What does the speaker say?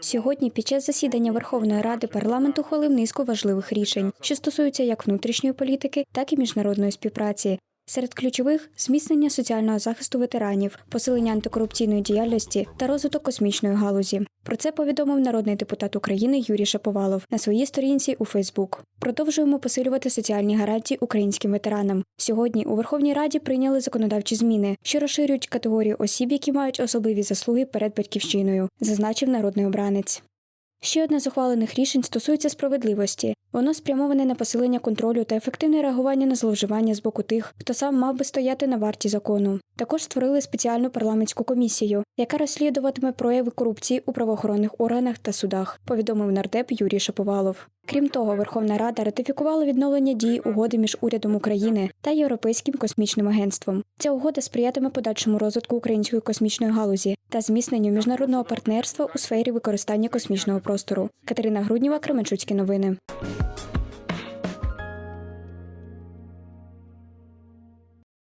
Сьогодні, під час засідання Верховної Ради, парламент ухвалив низку важливих рішень, що стосуються як внутрішньої політики, так і міжнародної співпраці. Серед ключових зміцнення соціального захисту ветеранів, посилення антикорупційної діяльності та розвиток космічної галузі. Про це повідомив народний депутат України Юрій Шаповалов на своїй сторінці у Фейсбук. Продовжуємо посилювати соціальні гарантії українським ветеранам. Сьогодні у Верховній Раді прийняли законодавчі зміни, що розширюють категорію осіб, які мають особливі заслуги перед батьківщиною, зазначив народний обранець. Ще одне з ухвалених рішень стосується справедливості. Воно спрямоване на посилення контролю та ефективне реагування на зловживання з боку тих, хто сам мав би стояти на варті закону. Також створили спеціальну парламентську комісію, яка розслідуватиме прояви корупції у правоохоронних органах та судах, повідомив нардеп Юрій Шаповалов. Крім того, Верховна Рада ратифікувала відновлення дії угоди між урядом України та Європейським космічним агентством. Ця угода сприятиме подальшому розвитку української космічної галузі та зміцненню міжнародного партнерства у сфері використання космічного простору. Катерина Грудніва, Кременчуцькі новини.